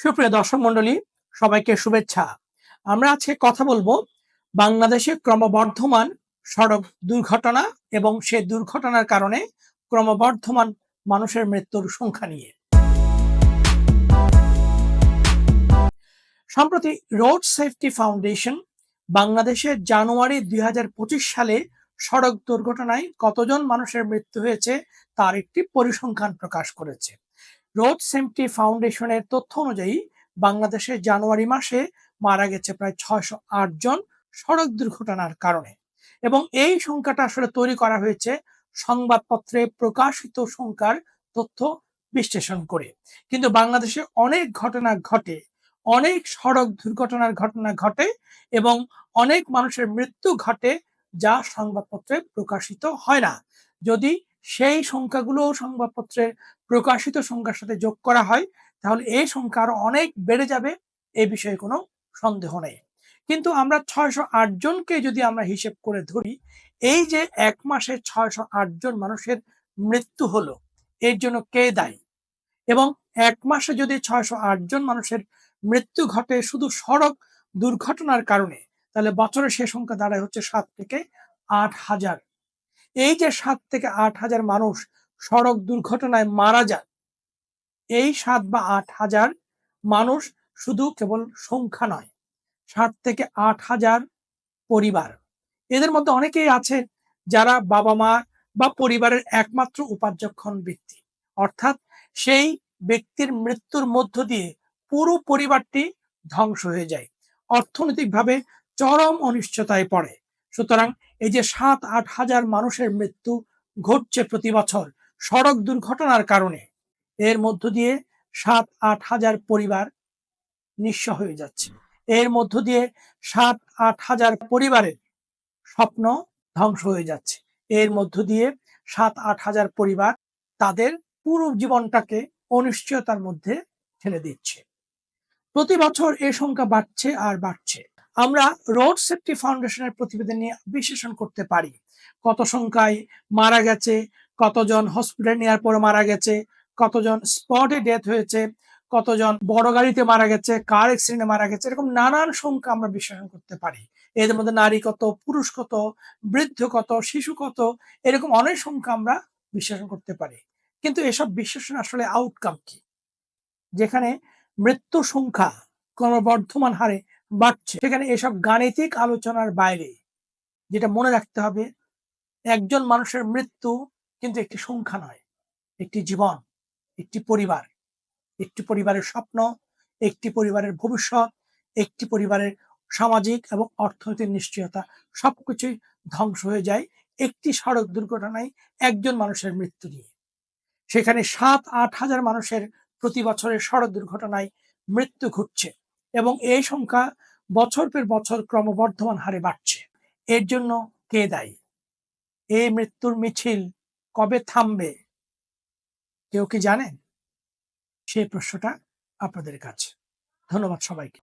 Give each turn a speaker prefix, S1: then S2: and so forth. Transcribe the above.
S1: সুপ্রিয় দর্শক মন্ডলী, সবাইকে শুভেচ্ছা। আমরা আজকে কথা বলব বাংলাদেশে ক্রমবর্ধমান সড়ক দুর্ঘটনা এবং সে দুর্ঘটনার কারণে ক্রমবর্ধমান মানুষের মৃত্যুর সংখ্যা নিয়ে। সম্প্রতি রোড সেফটি ফাউন্ডেশন বাংলাদেশের জানুয়ারি দুই হাজার পঁচিশ সালে সড়ক দুর্ঘটনায় কতজন মানুষের মৃত্যু হয়েছে তার একটি পরিসংখ্যান প্রকাশ করেছে। রোড সেফটি ফাউন্ডেশনের তথ্য অনুযায়ী, বাংলাদেশে জানুয়ারি মাসে মারা গেছে প্রায় ছয়শো জন সড়ক দুর্ঘটনার কারণে। এবং এই সংখ্যাটা আসলে তৈরি করা হয়েছে সংবাদপত্রে প্রকাশিত সংখ্যার তথ্য বিশ্লেষণ করে। কিন্তু বাংলাদেশে অনেক ঘটনা ঘটে, অনেক সড়ক দুর্ঘটনার ঘটনা ঘটে এবং অনেক মানুষের মৃত্যু ঘটে যা সংবাদপত্রে প্রকাশিত হয় না। যদি সেই সংখ্যাগুলো সংবাদপত্রের প্রকাশিত সংখ্যার সাথে যোগ করা হয়, তাহলে এই সংখ্যা আরও অনেক বেড়ে যাবে, এ বিষয়ে কোনো সন্দেহ নেই। কিন্তু আমরা ছয়শো জনকে যদি আমরা হিসেব করে ধরি, এই যে এক মাসে ছয়শো জন মানুষের মৃত্যু হলো, এর জন্য কে দায়ী? এবং এক মাসে যদি ছয়শো জন মানুষের মৃত্যু ঘটে শুধু সড়ক দুর্ঘটনার কারণে, তাহলে বছরের সে সংখ্যা দাঁড়ায় হচ্ছে সাত থেকে আট হাজার। এই যে সাত থেকে আট হাজার মানুষ সড়ক দুর্ঘটনায় মারা যান, এই সাত বা আট হাজার মানুষ শুধু কেবল সংখ্যা নয়, সাত থেকে আট হাজার পরিবার। এদের মধ্যে অনেকেই আছে যারা বাবা মা বা পরিবারের একমাত্র উপার্জক্ষণ ব্যক্তি। অর্থাৎ সেই ব্যক্তির মৃত্যুর মধ্য দিয়ে পুরো পরিবারটি ধ্বংস হয়ে যায়। অর্থনৈতিকভাবে চরম অনিশ্চয়তায় পড়ে। সুতরাং এই যে সাত, আট হাজার মানুষের মৃত্যু ঘটছে প্রতি বছর সড়ক দুর্ঘটনার কারণে, এর মধ্য দিয়ে সাত, আট হাজার পরিবার নিঃস্ব হয়ে যাচ্ছে। এর মধ্য দিয়ে সাত, আট হাজার পরিবারের স্বপ্ন ধ্বংস হয়ে যাচ্ছে। এর মধ্য দিয়ে সাত, আট হাজার পরিবার তাদের পুরো জীবনটাকে অনিশ্চয়তার মধ্যে ঠেলে দিচ্ছে। প্রতি বছর এ সংখ্যা বাড়ছে আর বাড়ছে। আমরা রোড সেফটি ফাউন্ডেশনের প্রতিবেদন নিয়ে বিশ্লেষণ করতে পারি। কত সংখ্যায় মারা গেছে, কতজন হসপিটাল নেওয়ার পরে মারা গেছে, কতজন স্পটে ডেথ হয়েছে, কতজন বড় গাড়িতে মারা গেছে কার অ্যাক্সিডেন্টে মারা গেছে, এরকম নানান সংখ্যা আমরা বিশ্লেষণ করতে পারি। এদের মধ্যে নারী কত, পুরুষ কত, বৃদ্ধ কত, শিশু কত, এরকম অনেক সংখ্যা আমরা বিশ্লেষণ করতে পারি। কিন্তু এসব বিশ্লেষণ আসলে আউটকাম কি? যেখানে মৃত্যু সংখ্যা ক্রমবর্ধমান হারে বাড়ছে। সেখানে এসব গাণিতিক আলোচনার বাইরে, যেটা মনে রাখতে হবে, একজন মানুষের মৃত্যু কিন্তু একটি সংখ্যা নয়, একটি জীবন, একটি পরিবার। একটি পরিবারের স্বপ্ন, একটি পরিবারের ভবিষ্যৎ, একটি পরিবারের সামাজিক এবং অর্থনৈতিক নিশ্চয়তা, সবকিছুই ধ্বংস হয়ে যায় একটি সড়ক দুর্ঘটনায় একজন মানুষের মৃত্যু নিয়ে। সেখানে সাত আট হাজার মানুষের প্রতি বছরের সড়ক দুর্ঘটনায় মৃত্যু ঘটছে। এবং এই সংখ্যা বছর পর বছর ক্রমবর্ধমান হারে বাড়ছে। এর জন্য কে দায়ী? এই মৃত্যুর মিছিল কবে থামবে? কেউ কি জানেন? সেই প্রশ্নটা আপনাদের কাছে। ধন্যবাদ সবাইকে।